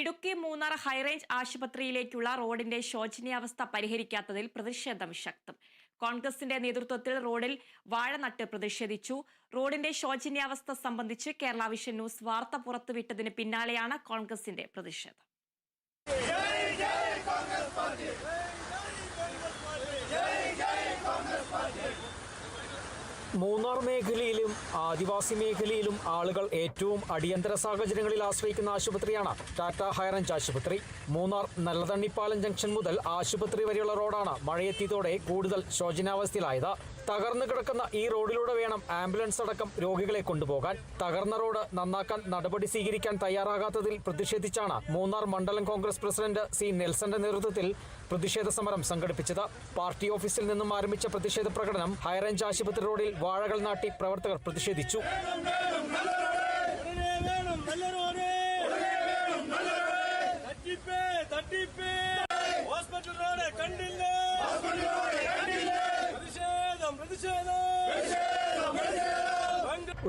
Idukki Munnar high range ആശുപത്രിയിലേക്കുള്ള റോഡിന്റെ ശോചനീയാവസ്ഥ പരിഹരിക്കാത്തതിൽ പ്രതിഷേധം ശക്തം. കോൺഗ്രസിന്റെ നേതൃത്വത്തിൽ റോഡിൽ വാഴ നട്ട് പ്രതിഷേധിച്ചു. റോഡിന്റെ ശോചനീയാവസ്ഥ സംബന്ധിച്ച് കേരള വിഷൻ ന്യൂസ് വാർത്ത പുറത്തുവിട്ടതിന് പിന്നാലെയാണ് കോൺഗ്രസിന്റെ പ്രതിഷേധം. മൂന്നാർ മേഖലയിലും ആദിവാസി മേഖലയിലും ആളുകൾ ഏറ്റവും അടിയന്തര സാഹചര്യങ്ങളിൽ ആശ്രയിക്കുന്ന ആശുപത്രിയാണ് ടാറ്റ ഹൈറഞ്ച് ആശുപത്രി. മൂന്നാർ നല്ലതണ്ണിപ്പാലം ജംഗ്ഷൻ മുതൽ ആശുപത്രി വരെയുള്ള റോഡാണ് മഴയെത്തിയതോടെ കൂടുതൽ ശോചനാവസ്ഥയിലായത്. തകർന്നു കിടക്കുന്ന ഈ റോഡിലൂടെ വേണം ആംബുലൻസ് അടക്കം രോഗികളെ കൊണ്ടുപോകാൻ. തകർന്ന റോഡ് നന്നാക്കാൻ നടപടി സ്വീകരിക്കാൻ തയ്യാറാകാത്തതിൽ പ്രതിഷേധിച്ചാണ് മൂന്നാർ മണ്ഡലം കോൺഗ്രസ് പ്രസിഡന്റ് സി നെൽസന്റെ നേതൃത്വത്തിൽ പ്രതിഷേധ സമരം സംഘടിപ്പിച്ചത്. പാർട്ടി ഓഫീസിൽ നിന്നും ആരംഭിച്ച പ്രതിഷേധ പ്രകടനം ഹൈറേഞ്ച് ആശുപത്രി റോഡിൽ വാഴകൾ നാട്ടി പ്രവർത്തകർ പ്രതിഷേധിച്ചു.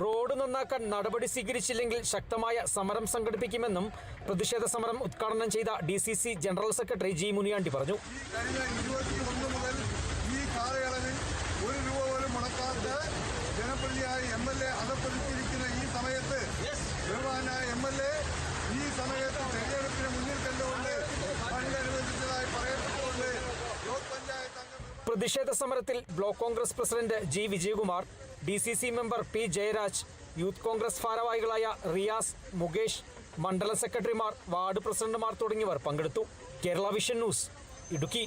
റോഡ് നന്നാക്കാൻ നടപടി സ്വീകരിച്ചില്ലെങ്കിൽ ശക്തമായ സമരം സംഘടിപ്പിക്കുമെന്നും പ്രതിഷേധ സമരം ഉദ്ഘാടനം ചെയ്ത D general secretary G Muniyandi പറഞ്ഞു. അധപ്പതിച്ചിരിക്കുന്ന ഈ സമയത്ത് ബഹുമാനായ എം എൽ എ ഈ സമയത്ത് തെരഞ്ഞെടുപ്പിന് മുന്നിൽ കണ്ടുകൊണ്ട് ഫണ്ട് അനുവദിച്ചതായി പറയപ്പെട്ടുകൊണ്ട് ബ്ലോക്ക് പഞ്ചായത്ത് അംഗം പ്രതിഷേധ സമരത്തിൽ block Congress president G Vijayakumar D C C member P Jayaraj youth Congress ഭാരവാഹികളായ റിയാസ് മുകേഷ് മണ്ഡല സെക്രട്ടറിമാർ വാർഡ് പ്രസിഡന്റുമാർ തുടങ്ങിയവർ പങ്കെടുത്തു. Kerala vision news Idukki.